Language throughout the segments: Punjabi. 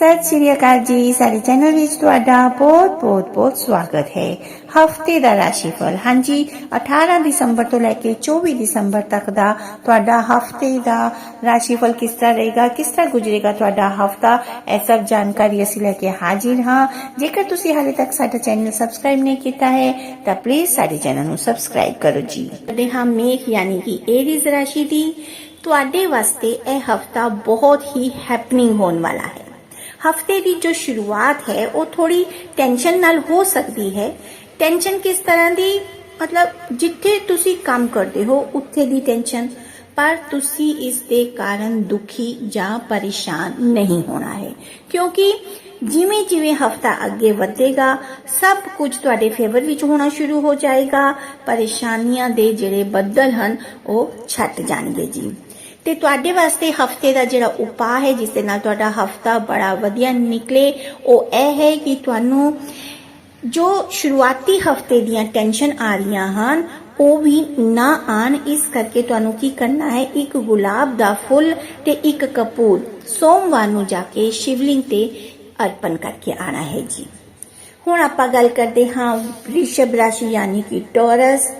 ਸਤਿ ਸ਼੍ਰੀ ਅਕਾਲ ਜੀ ਸਾਡੇ ਚੈਨਲ ਵਿੱਚ ਤੁਹਾਡਾ ਬਹੁਤ ਬਹੁਤ ਬਹੁਤ ਸਵਾਗਤ ਹੈ ਹਫ਼ਤੇ ਦਾ ਰਾਸ਼ੀਫਲ ਹਾਂਜੀ 18 ਦਸੰਬਰ ਤੋਂ ਲੈ ਕੇ 24 ਦਸੰਬਰ ਤੱਕ ਦਾ ਤੁਹਾਡਾ ਹਫ਼ਤੇ ਦਾ ਰਾਸ਼ੀਫਲ ਕਿਸ ਤਰ੍ਹਾਂ ਰਹੇਗਾ ਕਿਸ ਤਰ੍ਹਾਂ ਗੁਜ਼ਰੇਗਾ ਤੁਹਾਡਾ ਹਫਤਾ ਇਹ ਸਭ ਜਾਣਕਾਰੀ ਅਸੀਂ ਲੈ ਕੇ ਹਾਜ਼ਰ ਹਾਂ ਜੇਕਰ ਤੁਸੀਂ ਹਾਲੇ ਤੱਕ ਸਾਡਾ ਚੈਨਲ ਸਬਸਕ੍ਰਾਈਬ ਨਹੀਂ ਕੀਤਾ ਹੈ ਤਾਂ ਪਲੀਜ਼ ਸਾਡੇ ਚੈਨਲ ਨੂੰ ਸਬਸਕ੍ਰਾਈਬ ਕਰੋ ਜੀ ਸਾਡੇ ਹਾਂ ਮੇਖ ਯਾਨੀ ਕਿ ਏਰੀਜ਼ ਰਾਸ਼ੀ ਦੀ ਤੁਹਾਡੇ ਵਾਸਤੇ ਇਹ ਹਫਤਾ ਬਹੁਤ ਹੀ ਹੈਪਨਿੰਗ ਹੋਣ ਵਾਲਾ ਹੈ ਹਫ਼ਤੇ ਦੀ ਜੋ ਸ਼ੁਰੂਆਤ ਹੈ, ਉਹ ਥੋੜੀ ਟੈਨਸ਼ਨ ਨਾਲ ਹੋ ਸਕਦੀ ਹੈ। ਟੈਨਸ਼ਨ ਕਿਸ ਤਰ੍ਹਾਂ ਦੀ? ਮਤਲਬ ਜਿੱਥੇ ਤੁਸੀਂ ਕੰਮ ਕਰਦੇ ਹੋ, ਉੱਥੇ ਦੀ ਟੈਨਸ਼ਨ ਪਰ ਤੁਸੀਂ ਇਸ ਦੇ ਕਾਰਨ ਦੁਖੀ ਜਾਂ ਪਰੇਸ਼ਾਨ ਨਹੀਂ ਹੋਣਾ ਹੈ। ਕਿਉਂਕਿ ਜਿਵੇਂ ਜਿਵੇਂ ਹਫਤਾ ਅੱਗੇ ਵਧੇਗਾ, ਸਭ ਕੁਝ ਤੁਹਾਡੇ ਫੇਵਰ ਵਿੱਚ ਹੋਣਾ ਸ਼ੁਰੂ ਹੋ ਜਾਏਗਾ। ਪਰੇਸ਼ਾਨੀਆਂ ਦੇ ਜਿਹੜੇ ਬੱਦਲ ਹਨ, ਉਹ ਛੱਟ ਜਾਣਗੇ ਜੀ। ਤੇ ਤੁਹਾਡੇ ਵਾਸਤੇ ਹਫ਼ਤੇ ਦਾ ਜਿਹੜਾ ਉਪਾਅ ਹੈ, ਜਿਸ ਦੇ ਨਾਲ ਤੁਹਾਡਾ ਹਫਤਾ ਬੜਾ ਵਧੀਆ ਨਿਕਲੇ, ਉਹ ਇਹ ਹੈ ਕਿ ਤੁਹਾਨੂੰ ਜੋ ਸ਼ੁਰੂਆਤੀ ਹਫ਼ਤੇ ਦੀਆਂ ਟੈਨਸ਼ਨ ਆ ਰਹੀਆਂ ਹਨ, ਉਹ ਵੀ ਨਾ ਆਣ। ਇਸ ਕਰਕੇ ਤੁਹਾਨੂੰ ਕੀ ਕਰਨਾ ਹੈ, ਇੱਕ ਗੁਲਾਬ ਦਾ ਫੁੱਲ ਤੇ ਇੱਕ ਕਪੂਰ ਸੋਮਵਾਰ ਨੂੰ ਜਾ ਕੇ ਸ਼ਿਵਲਿੰਗ ਤੇ ਅਰਪਣ ਕਰਕੇ ਆਣਾ ਹੈ ਜੀ। ਹੁਣ ਆਪਾਂ ਗੱਲ ਕਰਦੇ ਹਾਂ, ਰਿਸ਼ਭ ਰਾਸ਼ੀ ਯਾਨੀ ਕਿ ਟੌਰਸ।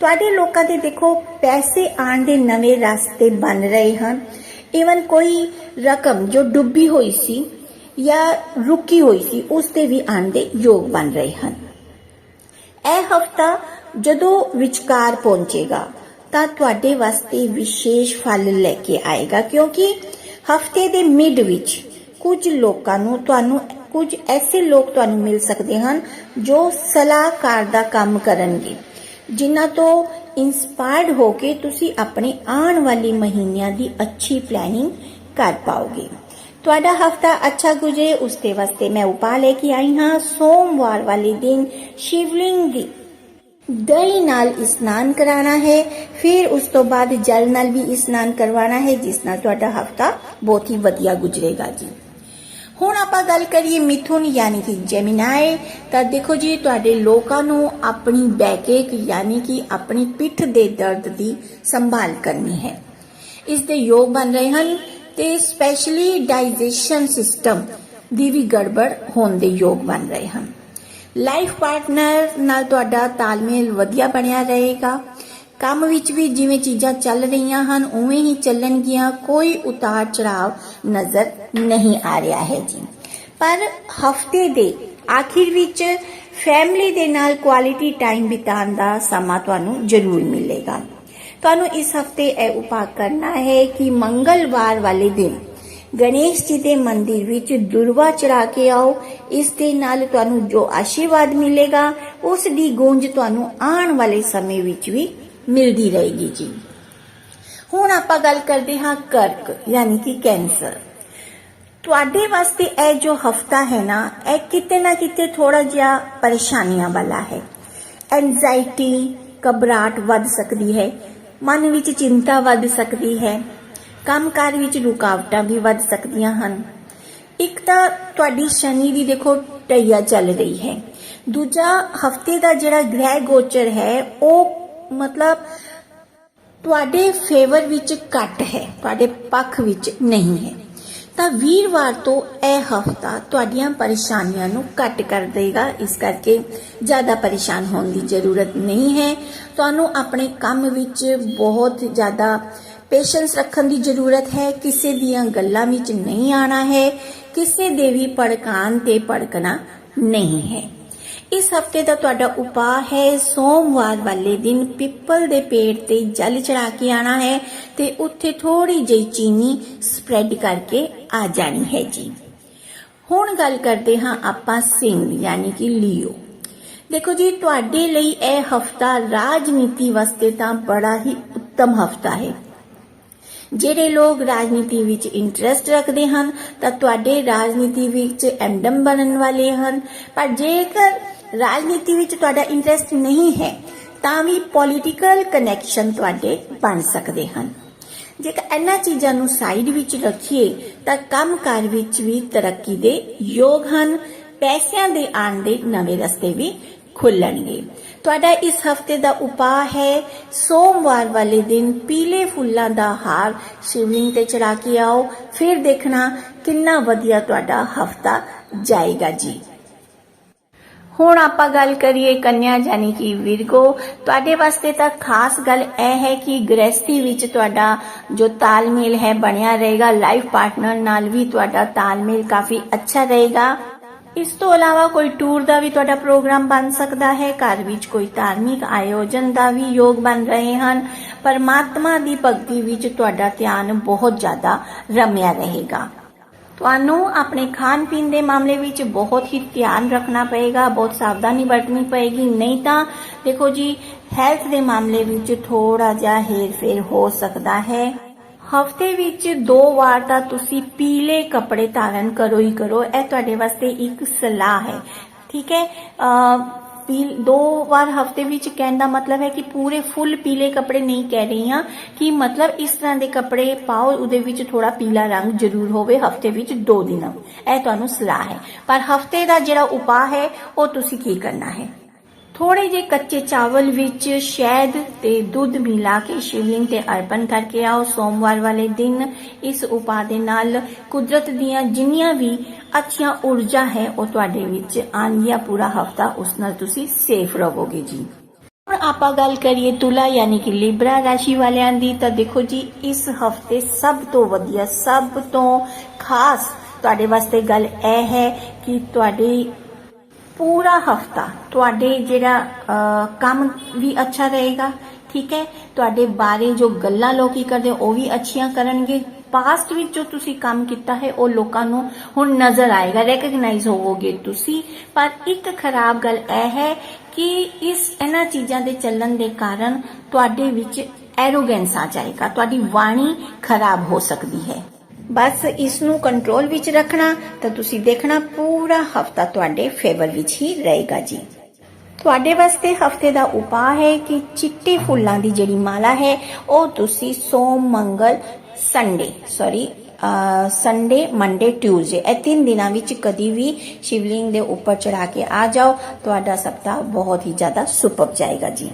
ਤੁਹਾਡੇ ਲੋਕਾਂ ਦੇ ਦੇਖੋ, ਪੈਸੇ ਆਣ ਦੇ ਨਵੇਂ ਰਸਤੇ ਬਣ ਰਹੇ ਹਨ। ਇਵਨ ਕੋਈ ਰਕਮ ਜੋ ਡੁੱਬੀ ਹੋਈ ਸੀ ਜਾਂ ਰੁਕੀ ਹੋਈ ਸੀ, ਉਸ ਤੇ ਵੀ ਆਣ ਦੇ ਯੋਗ ਬਣ ਰਹੇ ਹਨ। ਇਹ ਹਫਤਾ ਜਦੋਂ ਵਿਚਕਾਰ ਪਹੁੰਚੇਗਾ, ਤਾਂ ਤੁਹਾਡੇ ਵਾਸਤੇ ਵਿਸ਼ੇਸ਼ ਫਲ ਲੈ ਕੇ ਆਏਗਾ, ਕਿਉਂਕਿ ਹਫ਼ਤੇ ਦੇ ਮਿਡ ਵਿੱਚ ਕੁਝ ਲੋਕਾਂ ਨੂੰ ਤੁਹਾਨੂੰ, ਕੁਝ ਐਸੇ ਲੋਕ ਤੁਹਾਨੂੰ ਮਿਲ ਸਕਦੇ ਹਨ ਜੋ ਸਲਾਹਕਾਰ ਦਾ ਕੰਮ ਕਰਨਗੇ। ਜਿਨ੍ਹਾਂ ਤੋਂ ਇਨਸਪਾਇਰਡ ਹੋ ਕੇ ਤੁਸੀਂ ਆਪਣੇ ਆਉਣ ਵਾਲੀ ਮਹੀਨਿਆਂ ਦੀ ਅੱਛੀ ਪਲੈਨਿੰਗ ਕਰ ਪਾਓਗੇ। ਤੁਹਾਡਾ ਹਫਤਾ ਅੱਛਾ ਗੁਜ਼ਰੇ, ਉਸ ਦੇ ਵਾਸਤੇ ਮੈਂ ਉਪਾਅ ਲੈ ਕੇ ਆਈ ਹਾਂ। ਸੋਮਵਾਰ ਵਾਲੇ ਦਿਨ ਸ਼ਿਵਲਿੰਗ ਦੀ ਦਹੀਂ ਨਾਲ ਇਸ਼ਨਾਨ ਕਰਾਣਾ ਹੈ। ਫਿਰ ਉਸ ਤੋਂ ਬਾਅਦ ਜਲ ਨਾਲ ਵੀ ਇਸ਼ਨਾਨ ਕਰਵਾਣਾ ਹੈ, ਜਿਸ ਨਾਲ ਤੁਹਾਡਾ ਹਫਤਾ ਬਹੁਤ ਹੀ ਵਧੀਆ ਗੁਜ਼ਰੇਗਾ ਜੀ। ਹੁਣ ਆਪਾਂ ਗੱਲ ਕਰੀਏ ਮਿਥੁਨ ਯਾਨੀ ਕਿ ਜੈਮਿਨਾਈ ਤਾਂ ਦੇਖੋ ਜੀ, ਤੁਹਾਡੇ ਲੋਕਾਂ ਨੂੰ ਆਪਣੀ ਬੈਕੇਕ ਯਾਨੀ ਕਿ ਆਪਣੀ ਪਿੱਠ ਦੇ ਦਰਦ ਦੀ ਸੰਭਾਲ ਕਰਨੀ ਹੈ। ਇਸ ਦੇ ਯੋਗ ਬਣ ਰਹੇ ਹਨ ਤੇ ਸਪੈਸ਼ਲੀ ਡਾਈਜੈਸ਼ਨ ਸਿਸਟਮ ਦੀ ਵੀ ਗੜਬੜ ਹੋਣ ਦੇ ਯੋਗ ਬਣ ਰਹੇ ਹਨ। ਲਾਈਫ ਪਾਰਟਨਰ ਨਾਲ ਤੁਹਾਡਾ ਤਾਲਮੇਲ ਵਧੀਆ ਬਣਿਆ ਰਹੇਗਾ। ਕੰਮ ਵਿੱਚ ਵੀ ਜਿਵੇਂ ਚੀਜ਼ਾਂ ਚੱਲ ਰਹੀਆਂ ਹਨ, ਉਵੇਂ ਹੀ ਚੱਲਣਗੀਆਂ, ਕੋਈ ਉਤਾਰ ਚੜਾਵ ਨਜ਼ਰ ਨਹੀਂ ਆ ਰਿਹਾ ਹੈ ਜੀ। ਪਰ ਹਫ਼ਤੇ ਦੇ ਆਖਿਰ ਵਿੱਚ ਫੈਮਿਲੀ ਦੇ ਨਾਲ ਕੁਆਲਿਟੀ ਟਾਈਮ ਬਿਤਾਉਣ ਦਾ ਸਮਾਂ ਤੁਹਾਨੂੰ ਜ਼ਰੂਰ ਮਿਲੇਗਾ। ਤੁਹਾਨੂੰ ਇਸ ਹਫ਼ਤੇ ਇਹ ਉਪਾਅ ਕਰਨਾ ਹੈ ਕਿ ਮੰਗਲਵਾਰ ਵਾਲੇ ਦਿਨ ਗਣੇਸ਼ ਜੀ ਦੇ ਮੰਦਿਰ ਵਿੱਚ ਦੁਰਵਾ ਚੜਾ ਕੇ ਆਓ। ਇਸ ਦੇ ਨਾਲ ਤੁਹਾਨੂੰ ਜੋ ਆਸ਼ੀਰਵਾਦ ਮਿਲੇਗਾ, ਉਸ ਦੀ ਗੂੰਜ ਤੁਹਾਨੂੰ ਆਉਣ ਵਾਲੇ ਸਮੇਂ ਵਿੱਚ ਵੀ ਮਿਲਦੀ ਰਹੇਗੀ ਜੀ। ਹੁਣ ਆਪਾਂ ਗੱਲ ਕਰਦੇ ਹਾਂ ਕਰਕ, ਯਾਨੀ ਕਿ ਕੈਂਸਰ। ਤੁਹਾਡੇ ਵਾਸਤੇ ਇਹ ਜੋ ਹਫਤਾ ਹੈ ਨਾ, ਇਹ ਕਿਤੇ ਨਾ ਕਿਤੇ ਥੋੜਾ ਜਿਹਾ ਪਰੇਸ਼ਾਨੀਆਂ ਵਾਲਾ ਹੈ। ਐਂਜ਼ਾਈਟੀ ਘਬਰਾਹਟ ਵੱਧ ਸਕਦੀ ਹੈ, ਮਨ ਵਿੱਚ ਚਿੰਤਾ ਵੱਧ ਸਕਦੀ ਹੈ, ਕੰਮਕਾਰ ਵਿੱਚ ਰੁਕਾਵਟਾਂ ਵੀ ਵੱਧ ਸਕਦੀਆਂ ਹਨ। ਇੱਕ ਤਾਂ ਤੁਹਾਡੀ ਸ਼ਨੀ ਦੀ ਦੇਖੋ ਟਈਆ ਚੱਲ ਰਹੀ ਹੈ। ਦੂਜਾ, ਹਫ਼ਤੇ ਦਾ ਜਿਹੜਾ ਗ੍ਰਹਿ ਗੋਚਰ ਹੈ, ਉਹ ਮਤਲਬ ਤੁਹਾਡੇ ਫੇਵਰ ਵਿੱਚ ਘੱਟ ਹੈ, ਤੁਹਾਡੇ ਪੱਖ ਵਿੱਚ ਨਹੀਂ ਹੈ। ਤਾਂ ਵੀਰਵਾਰ ਤੋਂ ਇਹ ਹਫਤਾ ਤੁਹਾਡੀਆਂ ਪਰੇਸ਼ਾਨੀਆਂ ਨੂੰ ਘੱਟ ਕਰ ਦੇਗਾ, ਇਸ ਕਰਕੇ ਜ਼ਿਆਦਾ ਪਰੇਸ਼ਾਨ ਹੋਣ ਦੀ ਜ਼ਰੂਰਤ ਨਹੀਂ ਹੈ। ਤੁਹਾਨੂੰ ਆਪਣੇ ਕੰਮ ਵਿੱਚ ਬਹੁਤ ਜ਼ਿਆਦਾ ਪੇਸ਼ੈਂਸ ਰੱਖਣ ਦੀ ਜ਼ਰੂਰਤ ਹੈ, ਕਿਸੇ ਦੀਆਂ ਗੱਲਾਂ ਵਿੱਚ ਨਹੀਂ ਆਣਾ ਹੈ, ਕਿਸੇ ਦੇ ਵੀ ਭੜਕਾਨ ਤੇ ਭੜਕਣਾ ਨਹੀਂ ਹੈ। ਇਸ ਹਫ਼ਤੇ ਦਾ ਤੁਹਾਡਾ ਉਪਾਅ ਹੈ, ਸੋਮਵਾਰ ਵਾਲੇ ਦਿਨ ਪਿੱਪਲ ਦੇ ਪੇੜ ਤੇ ਜਲ ਚੜਾ ਕੇ ਆਣਾ ਹੈ ਤੇ ਉੱਥੇ ਥੋੜੀ ਜਿਹੀ ਚੀਨੀ ਸਪਰੈਡ ਕਰਕੇ ਆ ਜਾਣੀ ਹੈ ਜੀ। ਹੁਣ ਗੱਲ ਕਰਦੇ ਹਾਂ ਆਪਾਂ ਸਿੰਘ ਯਾਨੀ ਕਿ ਲਿਓ। ਦੇਖੋ ਜੀ, ਤੁਹਾਡੇ ਲਈ ਇਹ ਹਫਤਾ ਰਾਜਨੀਤੀ ਵਾਸਤੇ ਤਾਂ ਬੜਾ ਹੀ ਉੱਤਮ ਹਫਤਾ ਹੈ। ਜਿਹੜੇ ਲੋਕ ਰਾਜਨੀਤੀ ਵਿੱਚ ਇੰਟਰਸਟ ਰੱਖਦੇ ਹਨ, ਤਾਂ ਤੁਹਾਡੇ ਰਾਜਨੀਤੀ ਵਿੱਚ ਐਮਡਮ ਬਣਨ ਵਾਲੇ ਹਨ। ਪਰ ਜੇਕਰ ਰਾਜਨੀਤੀ ਵਿੱਚ ਤੁਹਾਡਾ ਇੰਟਰਸਟ ਨਹੀਂ ਹੈ, ਤਾਂ ਵੀ ਪੋਲੀਟੀਕਲ ਕਨੈਕਸ਼ਨ ਤੁਹਾਡੇ ਬਣ ਸਕਦੇ ਹਨ। ਜੇਕਰ ਇਹਨਾਂ ਚੀਜ਼ਾਂ ਨੂੰ ਸਾਈਡ ਵਿੱਚ ਰੱਖੀਏ, ਤਾਂ ਕੰਮਕਾਰ ਵਿੱਚ ਵੀ ਤਰੱਕੀ ਦੇ ਯੋਗ ਹਨ। ਪੈਸਿਆਂ ਦੇ ਆਉਣ ਦੇ ਨਵੇਂ ਰਸਤੇ ਵੀ ਖੁੱਲਣਗੇ। ਤੁਹਾਡਾ ਇਸ ਹਫ਼ਤੇ ਦਾ ਉਪਾਅ ਹੈ। ਸੋਮਵਾਰ ਵਾਲੇ ਦਿਨ ਪੀਲੇ ਫੁੱਲਾਂ ਦਾ ਹਾਰ ਸ਼ਿਵਲਿੰਗ ਤੇ ਚੜਾ ਕੇ ਆਓ। ਫਿਰ ਦੇਖਣਾ ਕਿੰਨਾ ਵਧੀਆ ਤੁਹਾਡਾ ਹਫਤਾ ਜਾਏਗਾ ਜੀ। ਹੁਣ ਆਪਾਂ ਗੱਲ ਕਰੀਏ ਕੰਨਿਆ ਯਾਨੀ ਕਿ ਵਿਰਗੋ ਤੁਹਾਡੇ ਵਾਸਤੇ ਤਾਂ ਖਾਸ ਗੱਲ ਇਹ ਹੈ ਕਿ ਗ੍ਰਸਤੀ ਵਿੱਚ ਤੁਹਾਡਾ ਜੋ ਤਾਲਮੇਲ ਹੈ ਬਣਿਆ ਰਹੇਗਾ। ਲਾਈਫ ਪਾਰਟਨਰ ਨਾਲ ਵੀ ਤੁਹਾਡਾ ਤਾਲਮੇਲ ਕਾਫੀ ਅੱਛਾ ਰਹੇਗਾ। ਇਸ ਤੋਂ ਇਲਾਵਾ ਕੋਈ ਟੂਰ ਦਾ ਵੀ ਤੁਹਾਡਾ ਪ੍ਰੋਗਰਾਮ ਬਣ ਸਕਦਾ ਹੈ, ਘਰ ਵਿੱਚ ਕੋਈ ਧਾਰਮਿਕ ਆਯੋਜਨ ਦਾ ਵੀ ਯੋਗ ਬਣ ਰਹੇ ਹਨ, ਪਰਮਾਤਮਾ ਦੀ ਭਗਤੀ ਵਿੱਚ ਤੁਹਾਡਾ ਧਿਆਨ ਬਹੁਤ ਜ਼ਿਆਦਾ ਰਮਿਆ ਰਹੇਗਾ। ਤੁਹਾਨੂੰ ਆਪਣੇ ਖਾਣ ਪੀਣ ਦੇ ਮਾਮਲੇ ਵਿੱਚ ਬਹੁਤ ਹੀ ਧਿਆਨ ਰੱਖਣਾ ਪਏਗਾ, ਬਹੁਤ ਸਾਵਧਾਨੀ ਵਰਤਣੀ ਪਏਗੀ, ਨਹੀਂ ਤਾਂ ਦੇਖੋ ਜੀ ਹੈਲਥ ਦੇ ਮਾਮਲੇ ਵਿੱਚ ਥੋੜਾ ਜਿਹਾ ਹੇਰ-ਫੇਰ ਹੋ ਸਕਦਾ ਹੈ। ਹਫ਼ਤੇ ਵਿੱਚ ਦੋ ਵਾਰ ਤਾਂ ਤੁਸੀਂ ਪੀਲੇ ਕੱਪੜੇ ਧਾਰਨ ਕਰੋ ਹੀ ਕਰੋ। ਇਹ ਤੁਹਾਡੇ ਵਾਸਤੇ ਇੱਕ ਸਲਾਹ ਹੈ। ਠੀਕ ਹੈ? ਦੋ ਵਾਰ ਹਫ਼ਤੇ ਵਿੱਚ ਕਹਿਣ ਦਾ ਮਤਲਬ ਹੈ ਕਿ ਪੂਰੇ ਫੁੱਲ ਪੀਲੇ ਕੱਪੜੇ ਨਹੀਂ ਕਹਿ ਰਹੀ ਹਾਂ ਕਿ ਮਤਲਬ ਇਸ ਤਰ੍ਹਾਂ ਦੇ ਕੱਪੜੇ ਪਾਓ, ਉਹਦੇ ਵਿੱਚ ਥੋੜਾ ਪੀਲਾ ਰੰਗ ਜ਼ਰੂਰ ਹੋਵੇ ਹਫ਼ਤੇ ਵਿੱਚ ਦੋ ਦਿਨ। ਇਹ ਤੁਹਾਨੂੰ ਸਲਾਹ ਹੈ। ਪਰ ਹਫ਼ਤੇ ਦਾ ਜਿਹੜਾ ਉਪਾਅ ਹੈ, ਉਹ ਤੁਸੀਂ ਕੀ ਕਰਨਾ ਹੈ? ਥੋੜੇ ਜਿਹੇ ਕੱਚੇ ਚਾਵਲ ਵਿੱਚ ਸ਼ਹਿਦ ਤੇ ਦੁੱਧ ਮਿਲਾ ਕੇ ਸ਼ਿਵਲਿੰਗ ਤੇ ਅਰਪਣ ਕਰਕੇ ਆਓ। ਸੋਮਵਾਰ ਵਾਲੇ ਦਿਨ ਇਸ ਉਪਾਅ ਦੇ ਨਾਲ ਕੁਦਰਤ ਦੀਆਂ ਜਿੰਨੀਆਂ ਵੀ ਅੱਛੀਆਂ ਊਰਜਾ ਹੈ, ਉਹ ਤੁਹਾਡੇ ਵਿੱਚ ਆਣਗੀਆਂ ਪੂਰਾ ਹਫਤਾ ਉਸ ਨਾਲ ਤੁਸੀਂ ਸੇਫ ਰਹੋਗੇ ਜੀ। ਹੁਣ ਆਪਾਂ ਗੱਲ ਕਰੀਏ ਤੁਲਾ, ਯਾਨੀ ਕਿ ਲਿਬਰਾ ਰਾਸ਼ੀ ਵਾਲਿਆਂ ਦੀ, ਤਾਂ ਦੇਖੋ ਜੀ, ਇਸ ਹਫ਼ਤੇ ਸਭ ਤੋਂ ਵਧੀਆ, ਸਭ ਤੋਂ ਖਾਸ ਤੁਹਾਡੇ ਵਾਸਤੇ ਗੱਲ ਇਹ ਹੈ ਕਿ ਤੁਹਾਡੀ ਪੂਰਾ ਹਫਤਾ ਤੁਹਾਡੇ ਜਿਹੜਾ ਕੰਮ ਵੀ ਅੱਛਾ ਰਹੇਗਾ, ਠੀਕ ਹੈ? ਤੁਹਾਡੇ ਬਾਰੇ ਜੋ ਗੱਲਾਂ ਲੋਕੀ ਕਰਦੇ, ਉਹ ਵੀ ਅੱਛੀਆਂ ਕਰਨਗੇ। ਪਾਸਟ ਵਿੱਚ ਜੋ ਤੁਸੀਂ ਕੰਮ ਕੀਤਾ ਹੈ, ਉਹ ਲੋਕਾਂ ਨੂੰ ਹੁਣ ਨਜ਼ਰ ਆਏਗਾ ਰੈਕਗਨਾਈਜ਼ ਹੋਵੋਗੇ ਤੁਸੀਂ। ਪਰ ਇੱਕ ਖਰਾਬ ਗੱਲ ਇਹ ਹੈ ਕਿ ਇਸ ਇਹਨਾਂ ਚੀਜ਼ਾਂ ਦੇ ਚੱਲਣ ਦੇ ਕਾਰਨ ਤੁਹਾਡੇ ਵਿੱਚ ਐਰੋਗੈਂਸ ਆ ਜਾਏਗਾ, ਤੁਹਾਡੀ ਵਾਣੀ ਖਰਾਬ ਹੋ ਸਕਦੀ ਹੈ। ਬਸ ਇਸ ਨੂੰ ਕੰਟਰੋਲ ਵਿੱਚ ਰੱਖਣਾ, ਤਾਂ ਤੁਸੀਂ ਦੇਖਣਾ ਪੂਰਾ ਹਫਤਾ ਤੁਹਾਡੇ ਫੇਵਰ ਵਿੱਚ ਹੀ ਰਹੇਗਾ ਜੀ। ਤੁਹਾਡੇ ਵਾਸਤੇ ਹਫ਼ਤੇ ਦਾ ਉਪਾਅ ਹੈ ਕਿ ਚਿੱਟੇ ਫੁੱਲਾਂ ਦੀ ਜਿਹੜੀ ਮਾਲਾ ਹੈ, ਉਹ ਤੁਸੀਂ ਸੋਮ, ਮੰਗਲ, Sunday sorry Sunday, Monday, Tuesday, ਇਹ ਤਿੰਨ ਦਿਨਾਂ ਵਿੱਚ ਕਦੀ ਵੀ ਸ਼ਿਵਲਿੰਗ ਦੇ ਉੱਪਰ ਚੜਾ ਕੇ ਆ ਜਾਓ। ਤੁਹਾਡਾ ਸਪਤਾਹ ਬਹੁਤ ਹੀ ਜ਼ਿਆਦਾ ਸੁਪਰ ਜਾਏਗਾ ਜੀ।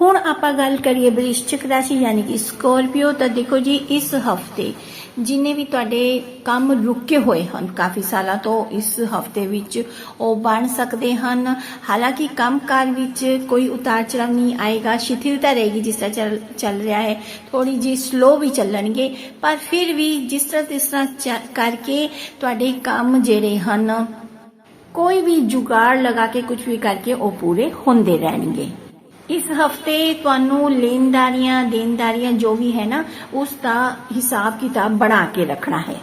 ਹੁਣ ਆਪਾਂ ਗੱਲ ਕਰੀਏ ਬ੍ਰਿਸ਼ਚਿਕ ਰਾਸ਼ੀ, ਯਾਨੀ ਕਿ ਸਕੋਰਪੀਓ, ਤਾਂ ਦੇਖੋ ਜੀ, ਇਸ ਹਫ਼ਤੇ ਜਿਨੇ ਵੀ ਤੁਹਾਡੇ ਕੰਮ ਰੁਕੇ ਹੋਏ ਹਨ, ਕਾਫੀ ਸਾਲਾਂ ਤੋਂ ਇਸ ਹਫ਼ਤੇ ਵਿੱਚ ਉਹ ਬਣ ਸਕਦੇ ਹਨ। ਹਾਲਾਂਕਿ ਕੰਮਕਾਰ ਵਿੱਚ ਕੋਈ ਉਤਾਰ ਚੜਾਵ ਨਹੀਂ ਆਏਗਾ ਸ਼ਿਥਿਲਤਾ ਰਹੇਗੀ, ਜਿਸ ਤਰ੍ਹਾਂ ਚੱਲ ਚੱਲ ਰਿਹਾ ਹੈ। ਥੋੜੀ ਜੀ ਸਲੋ ਵੀ ਚੱਲਣਗੇ, ਪਰ ਫਿਰ ਵੀ ਜਿਸ ਤਰ੍ਹਾਂ, ਤਿਸ ਤਰ੍ਹਾਂ ਚ- ਕਰਕੇ ਤੁਹਾਡੇ ਕੰਮ ਜਿਹੜੇ ਹਨ, ਕੋਈ ਵੀ ਜੁਗਾੜ ਲਗਾ ਕੇ ਕੁਝ ਵੀ ਕਰਕੇ ਉਹ ਪੂਰੇ ਹੁੰਦੇ ਰਹਿਣਗੇ। ਇਸ ਹਫ਼ਤੇ ਤੁਹਾਨੂੰ ਲੈਣਦਾਰੀਆਂ, ਦੇਣਦਾਰੀਆਂ ਜੋ ਵੀ ਹੈ ਨਾ, ਉਸ ਦਾ ਹਿਸਾਬ ਕਿਤਾਬ ਬਣਾ ਕੇ ਰੱਖਣਾ ਹੈ।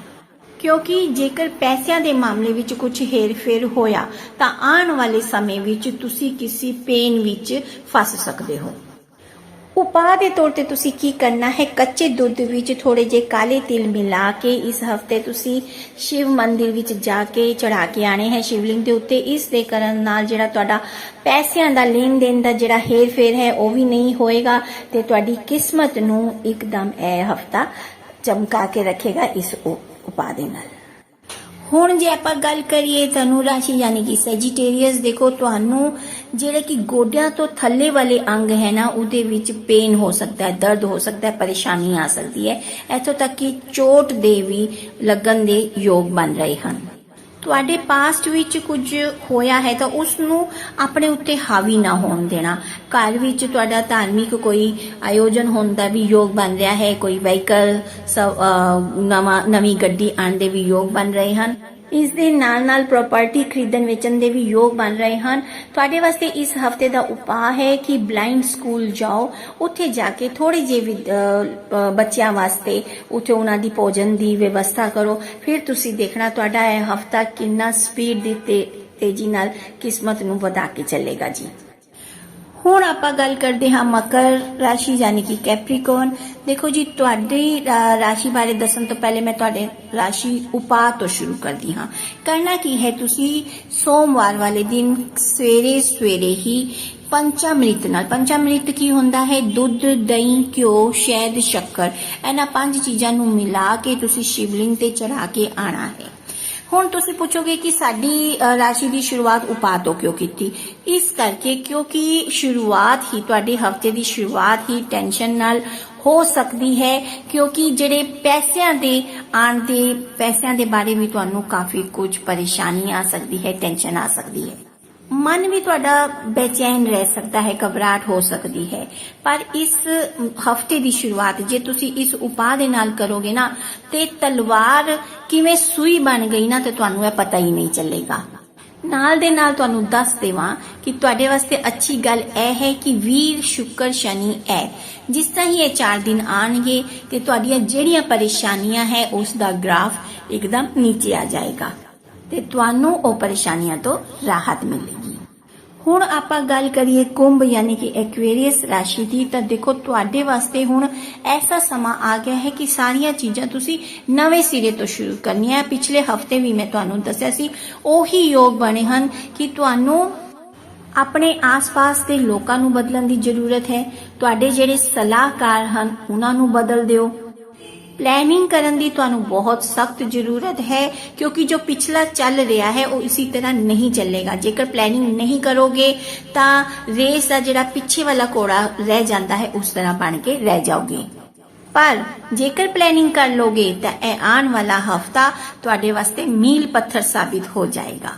ਕਿਉਂਕਿ ਜੇਕਰ ਪੈਸਿਆਂ ਦੇ ਮਾਮਲੇ ਵਿੱਚ ਕੁਝ ਹੇਰ-ਫੇਰ ਹੋਇਆ, ਤਾਂ ਆਉਣ ਵਾਲੇ ਸਮੇਂ ਵਿੱਚ ਤੁਸੀਂ ਕਿਸੇ ਪੇਨ ਵਿੱਚ ਫਸ ਸਕਦੇ ਹੋ। ਉਪਾਅ ਦੇ ਤੌਰ ਤੇ ਤੁਸੀਂ ਕੀ ਕਰਨਾ ਹੈ? ਕੱਚੇ ਦੁੱਧ ਵਿੱਚ ਥੋੜੇ ਜਿਹੇ ਕਾਲੇ ਤਿਲ ਮਿਲਾ ਕੇ ਇਸ ਹਫ਼ਤੇ ਤੁਸੀਂ ਸ਼ਿਵ ਮੰਦਿਰ ਵਿੱਚ ਜਾ ਕੇ ਚੜਾ ਕੇ ਆਣੇ ਹੈ ਸ਼ਿਵਲਿੰਗ ਦੇ ਉੱਤੇ। ਇਸ ਦੇ ਕਰਨ ਨਾਲ ਜਿਹੜਾ ਤੁਹਾਡਾ ਪੈਸਿਆਂ ਦਾ ਲੈਣ ਦੇਣ ਦਾ ਜਿਹੜਾ ਹੇਰ ਫੇਰ ਹੈ, ਉਹ ਵੀ ਨਹੀਂ ਹੋਏਗਾ ਤੇ ਤੁਹਾਡੀ ਕਿਸਮਤ ਨੂੰ ਇੱਕਦਮ ਇਹ ਹਫਤਾ ਚਮਕਾ ਕੇ ਰੱਖੇਗਾ ਇਸ ਉਪਾਅ ਦੇ ਨਾਲ। ਹੁਣ ਜੇ ਆਪਾਂ ਗੱਲ ਕਰੀਏ ਧਨੂ ਰਾਸ਼ੀ ਯਾਨੀ ਕਿ ਸੈਜੀਟੇਰੀਅਸ ਦੇਖੋ ਤੁਹਾਨੂੰ ਜਿਹੜੇ ਕਿ ਗੋਡਿਆਂ ਤੋਂ ਥੱਲੇ ਵਾਲੇ ਅੰਗ ਹੈ ਨਾ, ਉਹਦੇ ਵਿੱਚ ਪੇਨ ਹੋ ਸਕਦਾ ਹੈ, ਦਰਦ ਹੋ ਸਕਦਾ ਹੈ, ਪਰੇਸ਼ਾਨੀ ਆ ਸਕਦੀ ਹੈ। ਇੱਥੋਂ ਤੱਕ ਕਿ ਚੋਟ ਦੇ ਵੀ ਲੱਗਣ ਦੇ ਯੋਗ ਬਣ ਰਹੇ ਹਨ। ਤੁਹਾਡੇ ਪਾਸਟ ਵਿੱਚ ਕੁਝ ਹੋਇਆ ਹੈ ਤਾਂ ਉਸ ਨੂੰ ਆਪਣੇ ਉੱਤੇ ਹਾਵੀ ਨਾ ਹੋਣ ਦੇਣਾ। ਘਰ ਵਿੱਚ ਤੁਹਾਡਾ ਧਾਰਮਿਕ ਕੋਈ ਆਯੋਜਨ ਹੋਣ ਦਾ ਵੀ ਯੋਗ ਬਣ ਰਿਹਾ ਹੈ, ਕੋਈ ਵਹੀਕਲ ਨਵੀਂ ਗੱਡੀ ਆਣ ਦੇ ਵੀ ਯੋਗ ਬਣ ਰਹੇ ਹਨ। ਇਸ ਦੇ ਨਾਲ ਨਾਲ ਪ੍ਰਾਪਰਟੀ ਖਰੀਦਣ ਵੇਚਣ ਦੇ ਵੀ ਯੋਗ ਬਣ ਰਹੇ ਹਨ। ਤੁਹਾਡੇ ਵਾਸਤੇ ਇਸ ਹਫ਼ਤੇ ਦਾ ਉਪਾਅ ਹੈ ਕਿ ਬਲਾਈਂਡ ਸਕੂਲ ਜਾਓ। ਉੱਥੇ ਜਾ ਕੇ ਥੋੜੇ ਜਿਹੇ ਬੱਚਿਆਂ ਵਾਸਤੇ ਉੱਥੇ ਉਹਨਾਂ ਦੀ ਭੋਜਨ ਦੀ ਵਿਵਸਥਾ ਕਰੋ। ਫਿਰ ਤੁਸੀਂ ਦੇਖਣਾ ਤੁਹਾਡਾ ਇਹ ਹਫਤਾ ਕਿੰਨਾ ਸਪੀਡ ਦੀ ਤੇਜ਼ੀ ਨਾਲ ਕਿਸਮਤ ਨੂੰ ਵਧਾ ਕੇ ਚੱਲੇਗਾ ਜੀ। ਹੁਣ ਆਪਾਂ ਗੱਲ ਕਰਦੇ ਹਾਂ ਮਕਰ ਰਾਸ਼ੀ ਯਾਨੀ ਕਿ ਕੈਪਰੀਕੋਨ ਦੇਖੋ ਜੀ, ਤੁਹਾਡੀ ਰਾਸ਼ੀ ਬਾਰੇ ਦੱਸਣ ਤੋਂ ਪਹਿਲੇ ਮੈਂ ਤੁਹਾਡੇ ਰਾਸ਼ੀ ਉਪਾਅ ਤੋਂ ਸ਼ੁਰੂ ਕਰਦੀ ਹਾਂ। ਕਰਨਾ ਕੀ ਹੈ ਤੁਸੀਂ ਸੋਮਵਾਰ ਵਾਲੇ ਦਿਨ ਸਵੇਰੇ ਸਵੇਰੇ ਹੀ ਪੰਚਾਮ੍ਰਿਤ ਨਾਲ ਪੰਚਾਮ੍ਰਿਤ ਕੀ ਹੁੰਦਾ ਹੈ? ਦੁੱਧ, ਦਹੀਂ, ਘਿਓ, ਸ਼ਹਿਦ, ਸ਼ੱਕਰ। ਇਹਨਾਂ ਪੰਜ ਚੀਜ਼ਾਂ ਨੂੰ ਮਿਲਾ ਕੇ ਤੁਸੀਂ ਸ਼ਿਵਲਿੰਗ ਤੇ ਚੜਾ ਕੇ ਆਣਾ ਹੈ। ਹੁਣ ਤੁਸੀਂ ਪੁੱਛੋਗੇ ਕਿ ਸਾਡੀ ਰਾਸ਼ੀ ਦੀ ਸ਼ੁਰੂਆਤ ਉਪਾਅ ਤੋਂ ਕਿਉਂ ਕੀਤੀ? ਇਸ ਕਰਕੇ ਕਿਉਂਕਿ ਸ਼ੁਰੂਆਤ ਹੀ ਤੁਹਾਡੇ ਹਫ਼ਤੇ ਦੀ ਸ਼ੁਰੂਆਤ ਹੀ ਟੈਨਸ਼ਨ ਨਾਲ ਹੋ ਸਕਦੀ ਹੈ, ਕਿਉਂਕਿ ਜਿਹੜੇ ਪੈਸਿਆਂ ਦੇ ਆਉਣ ਦੇ, ਪੈਸਿਆਂ ਦੇ ਬਾਰੇ ਵੀ ਤੁਹਾਨੂੰ ਕਾਫੀ ਕੁਝ ਪਰੇਸ਼ਾਨੀ ਆ ਸਕਦੀ ਹੈ, ਟੈਨਸ਼ਨ ਆ ਸਕਦੀ ਹੈ। ਮਨ ਵੀ ਤੁਹਾਡਾ ਬੇਚੈਨ ਰਹਿ ਸਕਦਾ ਹੈ, ਘਬਰਾਹਟ ਹੋ ਸਕਦੀ ਹੈ। ਪਰ ਇਸ ਹਫ਼ਤੇ ਦੀ ਸ਼ੁਰੂਆਤ ਜੇ ਤੁਸੀਂ ਇਸ ਉਪਾਅ ਦੇ ਨਾਲ ਕਰੋਗੇ ਨਾ, ਤੇ ਤਲਵਾਰ ਕਿਵੇਂ ਸੂਈ ਬਣ ਗਈ ਨਾ, ਤੇ ਤੁਹਾਨੂੰ ਇਹ ਪਤਾ ਹੀ ਨਹੀਂ ਚੱਲੇਗਾ। ਨਾਲ ਦੇ ਨਾਲ ਤੁਹਾਨੂੰ ਦੱਸ ਦੇਵਾਂ ਕਿ ਤੁਹਾਡੇ ਵਾਸਤੇ ਅੱਛੀ ਗੱਲ ਇਹ ਹੈ ਕਿ ਵੀਰ ਸ਼ੁਕਰ ਸ਼ਨੀ ਹੈ। ਜਿਸ ਤਰ੍ਹਾਂ ਹੀ ਇਹ 4 ਦਿਨ ਆਣਗੇ ਤੇ ਤੁਹਾਡੀਆਂ ਜਿਹੜੀਆਂ ਪਰੇਸ਼ਾਨੀਆਂ ਹੈ, ਉਸ ਦਾ ਗ੍ਰਾਫ ਇੱਕਦਮ ਨੀਚੇ ਆ ਜਾਏਗਾ। ਤੇ ਤੁਹਾਨੂੰ ਉਹ ਪਰੇਸ਼ਾਨੀਆਂ ਤੋਂ ਰਾਹਤ ਮਿਲੇਗੀ। ਹੁਣ ਆਪਾਂ ਗੱਲ ਕਰੀਏ ਕੁੰਭ, ਯਾਨੀ ਕਿ ਐਕੁਏਰੀਅਸ ਰਾਸ਼ੀ ਦੀ, ਤਾਂ ਦੇਖੋ ਤੁਹਾਡੇ ਵਾਸਤੇ ਹੁਣ ਐਸਾ ਸਮਾਂ ਆ ਗਿਆ ਹੈ ਕਿ ਸਾਰੀਆਂ ਚੀਜ਼ਾਂ ਤੁਸੀਂ ਨਵੇਂ ਸਿਰੇ ਤੋਂ ਸ਼ੁਰੂ ਕਰਨੀਆਂ ਹੈ। ਪਿਛਲੇ ਹਫ਼ਤੇ ਵੀ ਮੈਂ ਤੁਹਾਨੂੰ ਦੱਸਿਆ ਸੀ, ਉਹੀ ਯੋਗ ਬਣੇ ਹਨ ਕਿ ਤੁਹਾਨੂੰ ਆਪਣੇ ਆਸ-ਪਾਸ ਦੇ ਲੋਕਾਂ ਨੂੰ ਬਦਲਣ ਦੀ ਜ਼ਰੂਰਤ ਹੈ। ਤੁਹਾਡੇ ਜਿਹੜੇ ਸਲਾਹਕਾਰ ਹਨ, ਉਹਨਾਂ ਨੂੰ ਬਦਲ ਦਿਓ। ਪਲੈਨਿੰਗ ਕਰਨ ਦੀ ਤੁਹਾਨੂੰ ਬਹੁਤ ਸਖਤ ਜ਼ਰੂਰਤ ਹੈ, ਕਿਉਂਕਿ ਜੋ ਪਿਛਲਾ ਚੱਲ ਰਿਹਾ ਹੈ, ਉਹ ਇਸੇ ਤਰ੍ਹਾਂ ਨਹੀਂ ਚੱਲੇਗਾ। ਜੇਕਰ ਪਲੈਨਿੰਗ ਨਹੀਂ ਕਰੋਗੇ, ਤਾਂ ਰੇਸ ਦਾ ਜਿਹੜਾ ਪਿੱਛੇ ਵਾਲਾ ਘੋੜਾ ਰਹਿ ਜਾਂਦਾ ਹੈ, ਉਸ ਤਰ੍ਹਾਂ ਬਣ ਕੇ ਰਹਿ ਜਾਓਗੇ। ਪਰ ਜੇਕਰ ਪਲੈਨਿੰਗ ਕਰ ਲੋਗੇ, ਤਾਂ ਇਹ ਆਉਣ ਵਾਲਾ ਹਫਤਾ ਤੁਹਾਡੇ ਵਾਸਤੇ ਮੀਲ ਪੱਥਰ ਸਾਬਿਤ ਹੋ ਜਾਏਗਾ।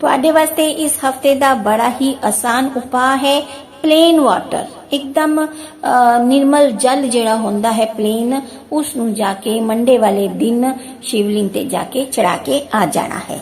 ਤੁਹਾਡੇ ਵਾਸਤੇ ਇਸ ਹਫ਼ਤੇ ਦਾ ਬੜਾ ਹੀ ਆਸਾਨ ਉਪਾਅ ਹੈ ਪਲੇਨ ਵਾਟਰ ਇੱਕਦਮ ਅ, ਨਿਰਮਲ ਜਲ ਜਿਹੜਾ ਹੁੰਦਾ ਹੈ ਪਲੇਨ ਉਸ ਨੂੰ ਜਾ ਕੇ ਮੰਡੇ ਵਾਲੇ ਦਿਨ ਸ਼ਿਵਲਿੰਗ ਤੇ ਜਾ ਕੇ ਚੜਾ ਕੇ ਆ ਜਾਣਾ ਹੈ।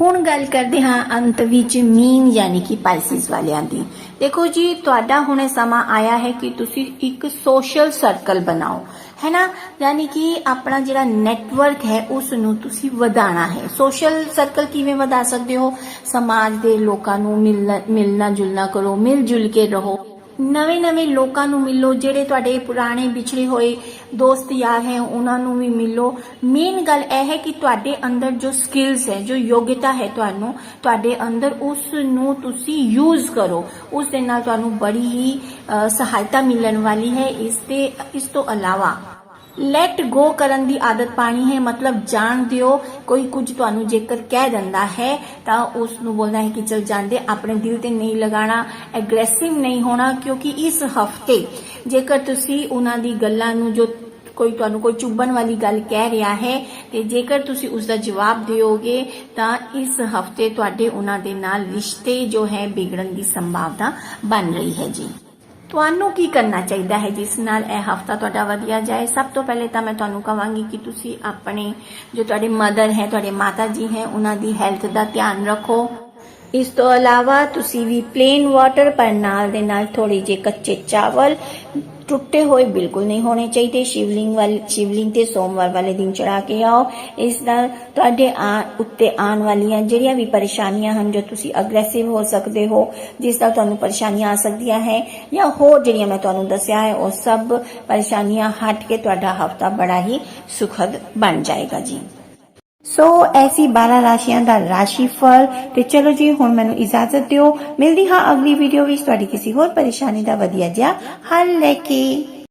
ਹੁਣ ਗੱਲ ਕਰਦੇ ਹਾਂ ਅੰਤ ਵਿੱਚ ਮੀਨ ਯਾਨੀ ਕਿ ਪਾਈਸਿਸ ਵਾਲਿਆਂ ਦੀ। ਦੇਖੋ ਜੀ ਤੁਹਾਡਾ ਹੁਣੇ ਸਮਾਂ ਆਇਆ ਹੈ ਕਿ ਤੁਸੀਂ ਇੱਕ ਸੋਸ਼ਲ ਸਰਕਲ ਬਣਾਓ। ਹੈ ਨਾ ਯਾਨੀ ਕਿ ਆਪਣਾ ਜਿਹੜਾ ਨੈਟਵਰਕ ਹੈ ਉਸ ਨੂੰ ਤੁਸੀਂ ਵਧਾਉਣਾ ਹੈ। ਸੋਸ਼ਲ ਸਰਕਲ ਕਿਵੇਂ ਵਧਾ ਸਕਦੇ ਹੋ? ਸਮਾਜ ਦੇ ਲੋਕਾਂ ਨੂੰ ਮਿਲਣਾ ਮਿਲਣਾ ਜੁਲਣਾ ਕਰੋ ਮਿਲ ਜੁਲ ਕੇ ਰਹੋ। ਨਵੇਂ ਨਵੇਂ ਲੋਕਾਂ ਨੂੰ ਮਿਲੋ, ਜਿਹੜੇ ਤੁਹਾਡੇ ਪੁਰਾਣੇ ਵਿਛੜੇ ਹੋਏ ਦੋਸਤ ਯਾਰ ਹੈ, ਉਹਨਾਂ ਨੂੰ ਵੀ ਮਿਲੋ। ਮੇਨ ਗੱਲ ਇਹ ਹੈ ਕਿ ਤੁਹਾਡੇ ਅੰਦਰ ਜੋ ਸਕਿੱਲਸ ਹੈ, ਜੋ ਯੋਗਤਾ ਹੈ ਤੁਹਾਨੂੰ, ਤੁਹਾਡੇ ਅੰਦਰ ਉਸ ਨੂੰ ਤੁਸੀਂ ਯੂਜ਼ ਕਰੋ। ਉਸ ਦੇ ਨਾਲ ਤੁਹਾਨੂੰ ਬੜੀ ਹੀ ਸਹਾਇਤਾ ਮਿਲਣ ਵਾਲੀ ਹੈ। ਇਸ ਤੇ, ਇਸ ਤੋਂ ਇਲਾਵਾ ਲੈਟ ਗੋ ਕਰਨ ਦੀ ਆਦਤ ਪਾਣੀ ਹੈ, ਮਤਲਬ ਜਾਣ ਦਿਓ, ਕੋਈ ਕੁਝ ਤੁਹਾਨੂੰ ਜੇਕਰ ਕਹਿ ਦਿੰਦਾ ਹੈ, ਤਾਂ ਉਸ ਨੂੰ ਬੋਲਣਾ ਹੈ ਕਿ ਚਲ ਜਾਂਦੇ, ਆਪਣੇ ਦਿਲ ਤੇ ਨਹੀਂ ਲਗਾਣਾ ਐਗਰੈਸਿਵ ਨਹੀਂ ਹੋਣਾ, ਕਿਉਂਕਿ ਇਸ ਹਫ਼ਤੇ ਜੇਕਰ ਤੁਸੀਂ ਉਹਨਾਂ ਦੀ ਗੱਲਾਂ ਨੂੰ ਜੋ ਕੋਈ ਤੁਹਾਨੂੰ ਕੋਈ ਚੁੱਭਣ ਵਾਲੀ ਗੱਲ ਕਹਿ ਰਿਹਾ ਹੈ, ਤੇ ਜੇਕਰ ਤੁਸੀਂ ਉਸ ਦਾ ਜਵਾਬ ਦਿਓਗੇ, ਤਾਂ ਇਸ ਹਫ਼ਤੇ ਤੁਹਾਡੇ ਉਹਨਾਂ ਦੇ ਨਾਲ ਰਿਸ਼ਤੇ ਜੋ ਹੈ, ਵਿਗੜਨ ਦੀ ਸੰਭਾਵਨਾ ਬਣ ਰਹੀ ਹੈ ਜੀ। ਤੁਹਾਨੂੰ ਕੀ ਕਰਨਾ ਚਾਹੀਦਾ ਹੈ, ਜਿਸ ਨਾਲ ਇਹ ਹਫਤਾ ਤੁਹਾਡਾ ਵਧੀਆ ਜਾਏ? ਸਭ ਤੋਂ ਪਹਿਲੇ ਤਾਂ ਮੈਂ ਤੁਹਾਨੂੰ ਕਹਾਂਗੀ ਕਿ ਤੁਸੀਂ ਆਪਣੇ ਜੋ ਤੁਹਾਡੇ ਮਦਰ ਹੈ, ਤੁਹਾਡੇ ਮਾਤਾ ਜੀ ਹੈ, ਉਹਨਾਂ ਦੀ ਹੈਲਥ ਦਾ ਧਿਆਨ ਰੱਖੋ। ਇਸ ਤੋਂ ਇਲਾਵਾ ਤੁਸੀਂ ਵੀ ਪਲੇਨ ਵਾਟਰ ਪਰ ਨਾਲ ਦੇ ਨਾਲ ਥੋੜੇ ਜਿਹੇ ਕੱਚੇ ਚਾਵਲ ਟੁੱਟੇ ਹੋਏ ਬਿਲਕੁਲ ਨਹੀਂ ਹੋਣੇ ਚਾਹੀਦੇ। ਸ਼ਿਵਲਿੰਗ ਵਾਲੇ ਸ਼ਿਵਲਿੰਗ ਤੇ ਸੋਮਵਾਰ ਵਾਲੇ ਦਿਨ ਚੜਾ ਕੇ ਆਓ। ਇਸ ਨਾਲ ਤੁਹਾਡੇ ਉੱਤੇ ਆਉਣ ਵਾਲੀਆਂ ਜਿਹੜੀਆਂ ਵੀ ਪਰੇਸ਼ਾਨੀਆਂ ਹਨ, ਜੋ ਤੁਸੀਂ ਅਗਰੈਸਿਵ ਹੋ ਸਕਦੇ ਹੋ, ਜਿਸ ਨਾਲ ਤੁਹਾਨੂੰ ਪਰੇਸ਼ਾਨੀਆਂ ਆ ਸਕਦੀਆਂ ਹੈ, ਜਾਂ ਹੋਰ ਜਿਹੜੀਆਂ ਮੈਂ ਤੁਹਾਨੂੰ ਦੱਸਿਆ ਹੈ, ਉਹ ਸਭ ਪਰੇਸ਼ਾਨੀਆਂ ਹਟ ਕੇ ਤੁਹਾਡਾ ਹਫਤਾ ਬੜਾ ਹੀ ਸੁਖਦ ਬਣ ਜਾਏਗਾ ਜੀ। ਸੋ ਐਸੀ 12 ਰਾਸ਼ੀਆਂ ਦਾ ਰਾਸ਼ੀਫਲ ਤੇ ਚਲੋ ਜੀ ਹੁਣ ਮੈਨੂੰ ਇਜਾਜ਼ਤ ਦਿਓ ਮਿਲਦੀ ਹਾਂ ਅਗਲੀ ਵੀਡੀਓ ਵਿੱਚ ਤੁਹਾਡੀ ਕਿਸੇ ਹੋਰ ਪਰੇਸ਼ਾਨੀ ਦਾ ਵਧੀਆ ਜਿਹਾ ਹੱਲ ਲੈ ਕੇ